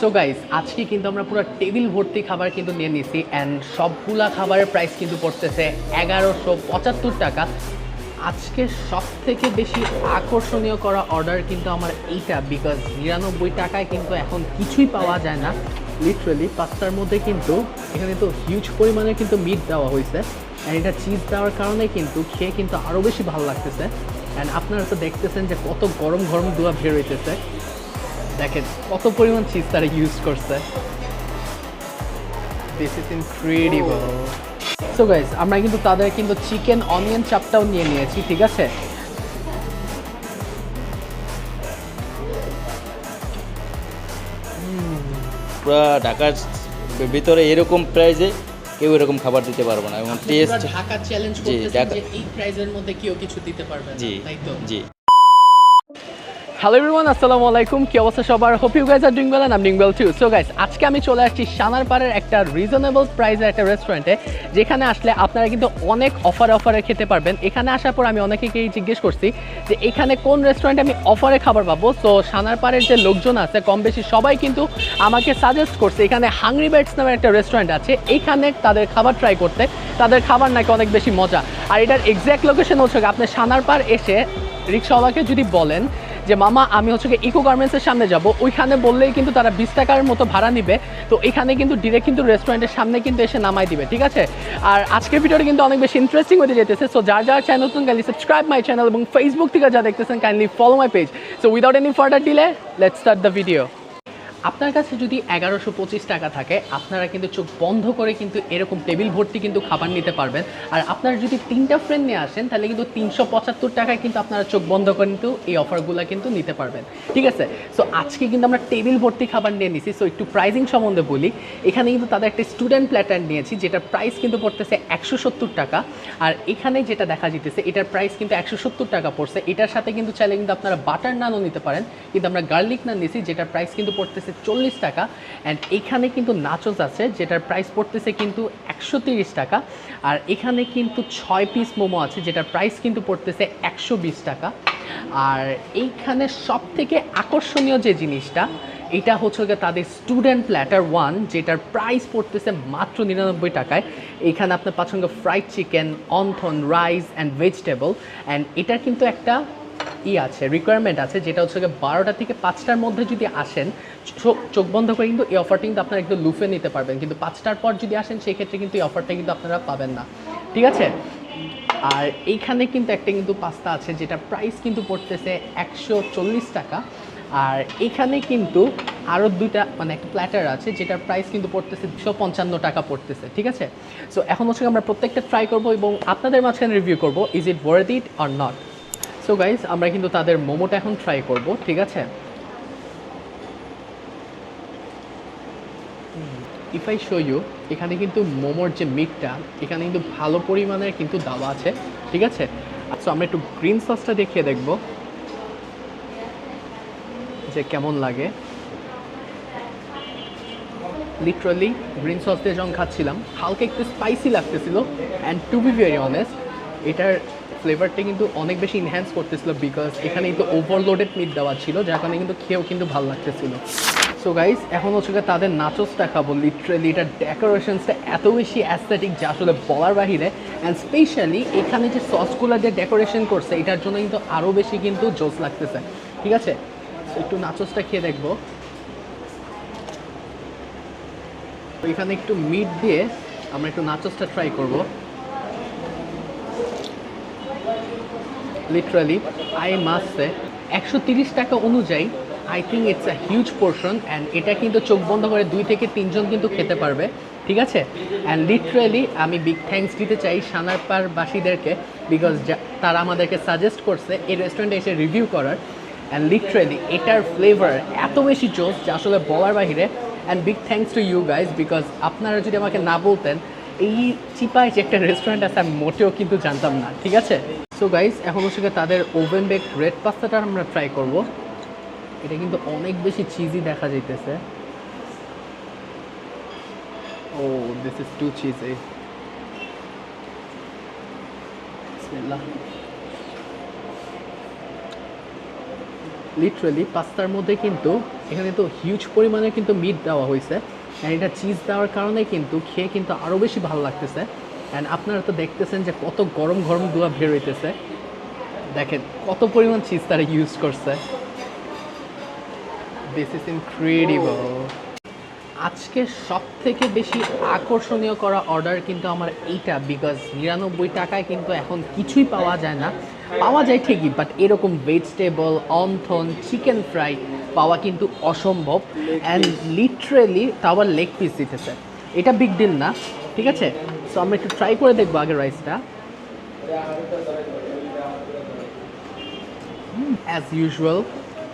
So guys আজকে কিন্তু আমরা পুরো টেবিল ভর্তি খাবার কিন্তু নিয়ে নিছি অ্যান্ড সবগুলা খাবারের প্রাইস কিন্তু পড়তেছে এগারোশো পঁচাত্তর টাকা। আজকে সব থেকে বেশি আকর্ষণীয় করা অর্ডার কিন্তু আমার এইটা বিকজ নিরানব্বই টাকায় কিন্তু এখন কিছুই পাওয়া যায় না। লিটারালি পাস্তার মধ্যে কিন্তু এখানে তো হিউজ পরিমাণে কিন্তু মিট দেওয়া হয়েছে। অ্যান্ড এটা চিজ দেওয়ার কারণে কিন্তু খেয়ে কিন্তু আরও বেশি ভালো লাগতেছে। অ্যান্ড আপনারা তো দেখতেছেন যে কত গরম গরম দোয়া বের হইতেছে। দেখেন কত পরিমাণ চিজ তারা ইউজ করছে। This is incredible so guys আমরা কিন্তু তাদের কিন্তু চিকেন অনিয়ন চাপটাও নিয়ে নিয়েছি ঠিক আছে? পুরো ঢাকার ভিতরে এরকম প্রাইজে কেউ এরকম খাবার দিতে পারবে না এবং টেস্ট ঢাকা চ্যালেঞ্জ জি, করতেছেন যে এই প্রাইজের মধ্যে কেউ কিছু দিতে পারবে না তাই তো? জি। হ্যালো এভরিওয়ান আসসালামু আলাইকুম। কি অবস্থা সবার? Hope you guys are doing well I am doing well too so guys আজকে আমি চলে আসছি সানারপাড়ের একটা রিজনেবল প্রাইসের একটা রেস্টুরেন্টে যেখানে আসলে আপনারা কিন্তু অনেক অফারে অফারে খেতে পারবেন। এখানে আসার পর আমি অনেকেকেই জিজ্ঞেস করছি যে এখানে কোন রেস্টুরেন্টে আমি অফারে খাবার পাবো? সো সানারপাড়ের যে লোকজন আছে, কম বেশি সবাই কিন্তু আমাকে সাজেস্ট করছে, এখানে হাংরি বেডস নামের একটা রেস্টুরেন্ট আছে। এখানে তাদের খাবার ট্রাই করতে। তাদের খাবার নাকি অনেক বেশি মজা। আর এটার এক্স্যাক্ট লোকেশন হচ্ছে গিয়ে আপনি সানারপাড় এসে রিক্সাওয়ালাকে যদি বলেন যে, মামা, আমি হচ্ছে কি ইকো গার্মেন্টসের সামনে যাব। ওইখানে বললেই কিন্তু তারা বিশ টাকার মতো ভাড়া নিবে। তো এখানে কিন্তু ডিরেক্ট কিন্তু রেস্টুরেন্টের সামনে কিন্তু এসে নামাই দিবে, ঠিক আছে? আর আজকের ভিডিওটা কিন্তু অনেক বেশি ইন্টারেস্টিং হতে যেতেছে। সো যার যার চ্যানেল নতুন কাইন্ডলি সাবস্ক্রাইব মাই চ্যানেল এবং ফেসবুক থেকে যা দেখতেছেন kindly follow my page so without any further delay let's start the video আপনার কাছে যদি এগারোশো পঁচিশ টাকা থাকে, আপনারা কিন্তু চোখ বন্ধ করে কিন্তু এরকম টেবিল ভর্তি কিন্তু খাবার নিতে পারবেন। আর আপনারা যদি তিনটা ফ্রেন্ড নিয়ে আসেন, তাহলে কিন্তু তিনশো পঁচাত্তর টাকায় কিন্তু আপনারা চোখ বন্ধ করে কিন্তু এই অফারগুলো কিন্তু নিতে পারবেন। ঠিক আছে? সো আজকে কিন্তু আমরা টেবিল ভর্তি খাবার নিয়ে নিছি। সো একটু প্রাইজিং সম্বন্ধে বলি। এখানে কিন্তু তাদের একটা স্টুডেন্ট প্ল্যাটার নিয়েছি, যেটার প্রাইস কিন্তু পড়তেছে একশো সত্তর টাকা। আর এখানে যেটা দেখা যেতেছে এটার প্রাইস কিন্তু একশো সত্তর টাকা পড়ছে। এটার সাথে কিন্তু চাইলে কিন্তু আপনারা বাটার নানও নিতে পারেন। কিন্তু আমরা গার্লিক নান নিয়েছি যেটার প্রাইস কিন্তু পড়তেছে চল্লিশ টাকা। অ্যান্ড এখানে কিন্তু নাচোস আছে, যেটার প্রাইস পড়তেছে কিন্তু একশো টাকা। আর এখানে কিন্তু ছয় পিস মোমো আছে, যেটার প্রাইস কিন্তু পড়তেছে একশো বিশ টাকা। আর এইখানে সব থেকে আকর্ষণীয় যে জিনিসটা, এটা হচ্ছে গিয়ে তাদের স্টুডেন্ট প্ল্যাটার ওয়ান যেটার প্রাইস পড়তেছে মাত্র নিরানব্বই টাকায়। এখানে আপনার পাচ্ছেন fried chicken wonton rice and vegetable and এটার কিন্তু একটা ই আছে রিকোয়ারমেন্ট আছে, যেটা হচ্ছে বারোটা থেকে পাঁচটার মধ্যে যদি আসেন চোখ বন্ধ করে কিন্তু এই অফারটা কিন্তু আপনারা একটু লুফে নিতে পারবেন। কিন্তু পাঁচটার পর যদি আসেন সেই ক্ষেত্রে কিন্তু এই অফারটা কিন্তু আপনারা পাবেন না। ঠিক আছে? আর এইখানে কিন্তু একটা কিন্তু পাস্তা আছে, যেটা প্রাইস কিন্তু পড়তেছে একশো চল্লিশ টাকা। আর এখানে কিন্তু আরও দুইটা মানে একটা প্ল্যাটার আছে, যেটার প্রাইস কিন্তু পড়তেছে দুশো পঞ্চান্ন টাকা পড়তেছে। ঠিক আছে? সো এখন হচ্ছে আমরা প্রত্যেকটা ট্রাই করব এবং আপনাদের মাঝখানে রিভিউ করব is it worth it or not so guys আমরা কিন্তু তাদের মোমোটা এখন ট্রাই করব, ঠিক আছে? ইফ আই শো ইউ এখানে কিন্তু মোমোর যে মিটটা এখানে কিন্তু ভালো পরিমাণের কিন্তু দেওয়া আছে, ঠিক আছে? সো আমরা একটু গ্রিন সসটা দেখিয়ে দেখব, যে কেমন লাগে। লিটারালি গ্রিন সস দিয়ে যখন খাচ্ছিলাম, হালকা একটু স্পাইসি লাগতেছিল and to be very honest এটার ফ্লেভারটা কিন্তু অনেক বেশি ইনহ্যান্স করতেছিল বিকজ এখানে কিন্তু ওভারলোডেড মিট দেওয়া ছিল, যার কারণে কিন্তু খেয়েও কিন্তু ভালো লাগতেছিল। সো গাইস এখন হচ্ছে তাদের নাচসটা খাব। লিটারালি এটার ডেকোরেশনসটা এত বেশি অ্যাস্থেটিক যা আসলে বলার বাহিরে। অ্যান্ড স্পেশালি এখানে যে সসগুলো যে ডেকোরেশন করছে, এটার জন্য কিন্তু আরও বেশি কিন্তু জোস লাগতেছে। ঠিক আছে? একটু নাচসটা খেয়ে দেখব। এখানে একটু মিট দিয়ে আমরা একটু নাচসটা ট্রাই করব। লিটারালি আই মাসে একশো তিরিশ টাকা অনুযায়ী I think it's a huge portion and এটা কিন্তু চোখ বন্ধ করে দুই থেকে তিনজন কিন্তু খেতে পারবে, ঠিক আছে? অ্যান্ড লিটারালি আমি বিগ থ্যাঙ্কস দিতে চাই সানারপাড়বাসীদেরকে বিকজ তারা আমাদেরকে সাজেস্ট করছে এই রেস্টুরেন্টে এসে রিভিউ করার। অ্যান্ড লিটারালি এটার ফ্লেভার এত বেশি জোস যা আসলে বলার বাহিরে। And big thanks to you guys because আপনারা যদি আমাকে না বলতেন এই চিপায় যে একটা রেস্টুরেন্ট আছে, আমি মোটেও কিন্তু জানতাম না, ঠিক আছে? সো গাইজ এখন হচ্ছে তাদের ওভেন বেক রেড পাস্তাটা আমরা ট্রাই করব। এটা কিন্তু অনেক বেশি চিজি দেখা যাইতেছে। ও this is too cheesy literally পাস্তার মধ্যে কিন্তু, এখানে তো হিউজ পরিমাণে কিন্তু মিট দেওয়া হয়েছে অ্যান্ড এটা চিজ দেওয়ার কারণে কিন্তু খেয়ে কিন্তু আরও বেশি ভালো লাগতেছে। অ্যান্ড আপনারা তো দেখতেছেন যে কত গরম গরম দুয়া বের হইতেছে। দেখেন, কত পরিমাণ চিজ তারা ইউজ করছে। দিস ইজ ইনক্রেডিবল আজকে সব থেকে বেশি আকর্ষণীয় করা অর্ডার কিন্তু আমার এইটা বিকজ নিরানব্বই টাকায় কিন্তু এখন কিছুই পাওয়া যায় না। পাওয়া যায় ঠিকই বাট এরকম ভেজিটেবল অন্থন চিকেন ফ্রাই পাওয়া কিন্তু অসম্ভব অ্যান্ড লিটারেলি তা আবার লেগ পিস দিতেছে এটা বিগ ডিল না, ঠিক আছে? সো আমরা একটু ট্রাই করে দেখব আগে রাইসটা অ্যাজ ইউজুয়াল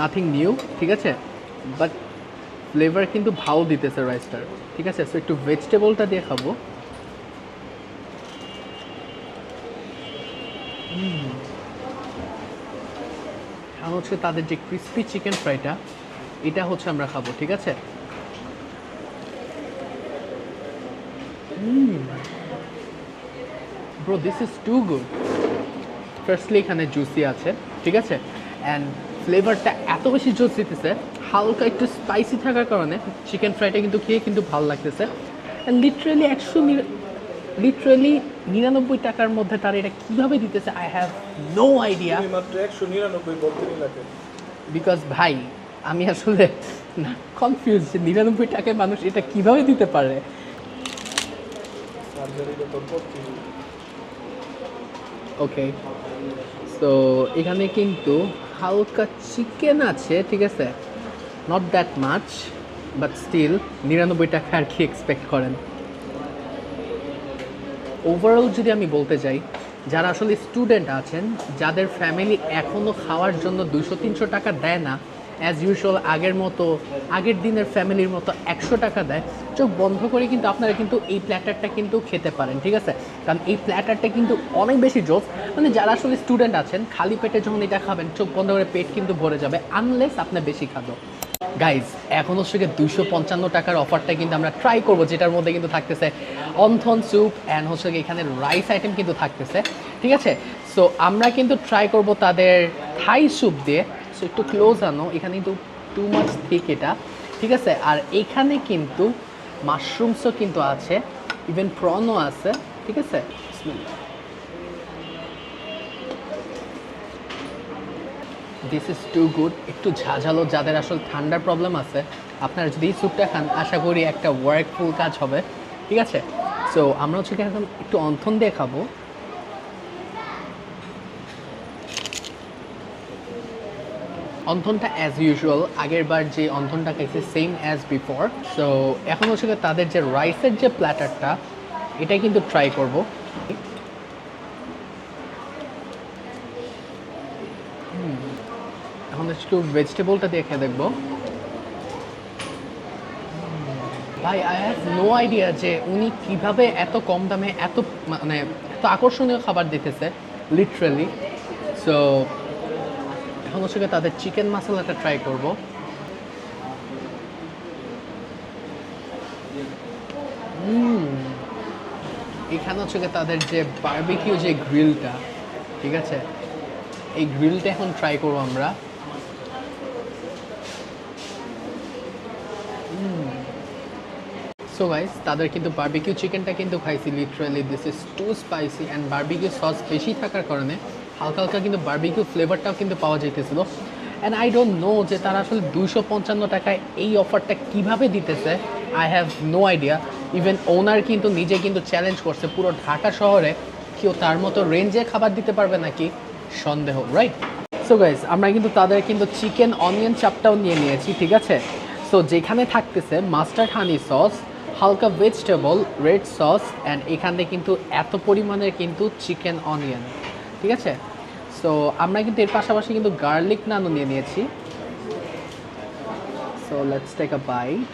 নাথিং নিউ ঠিক আছে? বাট ফ্লেভার কিন্তু ভালো দিতেছে রাইসটার ঠিক আছে? সো একটু ভেজিটেবলটা দিয়ে খাব হুম। আর হচ্ছে তাদের যে ক্রিস্পি চিকেন ফ্রাইটা এটা হচ্ছে আমরা খাব, ঠিক আছে? Bro this is too good firstly এখানে জুসি আছে, ঠিক আছে? অ্যান্ড ফ্লেভারটা এত বেশি জুস দিতেছে, হালকা একটু স্পাইসি থাকার কারণে চিকেন ফ্রাইটা কিন্তু খেয়ে কিন্তু ভালো লাগতেছে। লিটারেলি একশো লিটারেলি নিরানব্বই টাকার মধ্যে তারা এটা কীভাবে দিতেছে আই হ্যাভ নো আইডিয়া মাত্র একশো নিরানব্বই বিকজ ভাই আমি আসলে না কনফিউজ যে নিরানব্বই টাকায় মানুষ এটা কীভাবে দিতে পারে। ওকে সো এখানে কিন্তু হালকা চিকেন আছে ঠিক আছে? Not that much but still নিরানব্বই টাকা আর কি এক্সপেক্ট করেন। ওভারঅল যদি আমি বলতে চাই যারা আসলে স্টুডেন্ট আছেন, যাদের ফ্যামিলি এখনও খাওয়ার জন্য দুশো তিনশো টাকা দেয় না অ্যাজ ইউজুয়াল আগের মতো, আগের দিনের ফ্যামিলির মতো একশো টাকা দেয়, চোখ বন্ধ করে কিন্তু আপনারা কিন্তু এই প্ল্যাটারটা কিন্তু খেতে পারেন, ঠিক আছে? কারণ এই প্ল্যাটারটা কিন্তু অনেক বেশি জোস। মানে যারা আসলে স্টুডেন্ট আছেন, খালি পেটে যখন এটা খাবেন, চোখ বন্ধ করে পেট কিন্তু ভরে যাবে আনলেস আপনার বেশি খাদ্য গাইজ এখন হচ্ছে গিয়ে দুশো পঞ্চান্ন টাকার অফারটা কিন্তু আমরা ট্রাই করব, যেটার মধ্যে কিন্তু থাকতেছে অন্থন স্যুপ অ্যান্ড হচ্ছে গিয়ে এখানে রাইস আইটেম কিন্তু থাকতেছে, ঠিক আছে? সো আমরা কিন্তু ট্রাই করব তাদের থাই স্যুপ দিয়ে। সো একটু ক্লোজ আনো, এখানে কিন্তু টু মাছ থিক এটা, ঠিক আছে? আর এখানে কিন্তু মাশরুমসও কিন্তু আছে ইভেন প্রনও আছে, ঠিক আছে? দিস ইজ টু গুড একটু ঝাঝালো, যাদের আসলে ঠান্ডার প্রবলেম আছে, আপনারা যদি এই স্যুপটা খান, আশা করি একটা ওয়ার্কফুল কাজ হবে। ঠিক আছে? সো আমরা হচ্ছে এখন একটু অন্থন দিয়ে খাব। অন্থনটা অ্যাজ ইউজুয়াল আগের বার যে অন্থনটা খাইছে সেম অ্যাজ বিফোর সো এখন হচ্ছে তাদের যে রাইসের যে প্ল্যাটারটা এটাই কিন্তু ট্রাই করব এখন একটু ভেজিটেবলটা দিয়ে খেয়ে দেখব। ভাই আই হ্যাভ নো আইডিয়া যে উনি কীভাবে এত কম দামে এত মানে এত আকর্ষণীয় খাবার দিতেছে লিটারালি সো এখন হচ্ছে তাদের চিকেন মশলাটা ট্রাই করব। এখানে হচ্ছে তাদের যে বারবিকিউ যে গ্রিলটা ঠিক আছে? এই গ্রিলটা এখন ট্রাই করব আমরা। সো গাইস তাদের কিন্তু বারবিকিউ চিকেনটা কিন্তু খাইছি literally this is too spicy and barbecue sauce বেশি থাকার কারণে হালকা হালকা কিন্তু বারবিকিউ ফ্লেভারটাও কিন্তু পাওয়া যাইতেছিল। অ্যান্ড আই ডোন্ট নো যে তারা আসলে দুইশো পঞ্চান্ন টাকায় এই অফারটা কীভাবে দিতেছে I have no idea even owner কিন্তু নিজে কিন্তু চ্যালেঞ্জ করছে পুরো ঢাকা শহরে, কেউ তার মতো রেঞ্জে খাবার দিতে পারবে নাকি? সন্দেহ রাইট সো গাইস আমরা কিন্তু তাদের কিন্তু চিকেন অনিয়ন চাপটাও নিয়ে নিয়েছি, ঠিক আছে? সো যেখানে থাকতেছে মাস্টার হানি সস, হালকা ভেজিটেবল রেড সস অ্যান্ড এখানে কিন্তু এত পরিমাণের কিন্তু চিকেন অনিয়ন ঠিক আছে? সো আমরা কিন্তু এর পাশাপাশি কিন্তু গার্লিক নানও নিয়ে নিয়েছি। So let's take a bite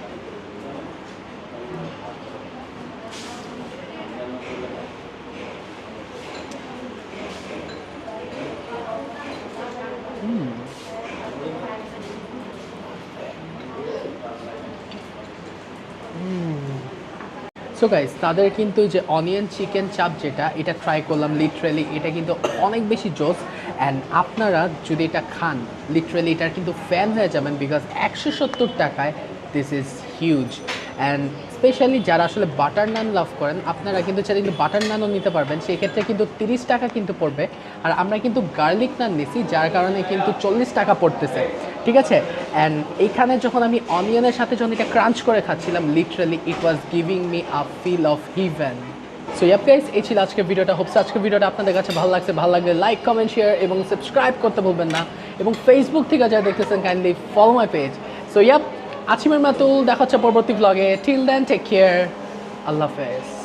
so guys তাদের কিন্তু যে অনিয়ন চিকেন চাপ যেটা, এটা ট্রাই করলাম লিটারেলি এটা কিন্তু অনেক বেশি জোস। অ্যান্ড আপনারা যদি এটা খান লিটারেলি এটার কিন্তু ফ্যান হয়ে যাবেন বিকজ একশো সত্তর টাকায় this is huge and specially যারা আসলে বাটার নান লাভ করেন, আপনারা কিন্তু চাইলে কিন্তু বাটার নানও নিতে পারবেন। সেই ক্ষেত্রে কিন্তু তিরিশ টাকা কিন্তু পড়বে। আর আমরা কিন্তু গার্লিক নান নিছি, যার কারণে কিন্তু চল্লিশ টাকা পড়তেছে। ঠিক আছে? অ্যান্ড এইখানে যখন আমি অনিয়নের সাথে যখন এটা ক্রাঞ্চ করে খাচ্ছিলাম literally it was giving me a feel of heaven so yup guys এই ছিল আজকের ভিডিওটা। হোপস আজকের ভিডিওটা আপনাদের কাছে ভালো লাগছে। ভালো লাগলে লাইক কমেন্ট শেয়ার এবং সাবস্ক্রাইব করতে ভুলবেন না। এবং ফেসবুক থেকে যারা দেখতেছেন kindly follow my page so yup আছিমের মাতুল, দেখা হচ্ছে পরবর্তী ব্লগে টিল দেন টেক কেয়ার আল্লাহ হাফেজ।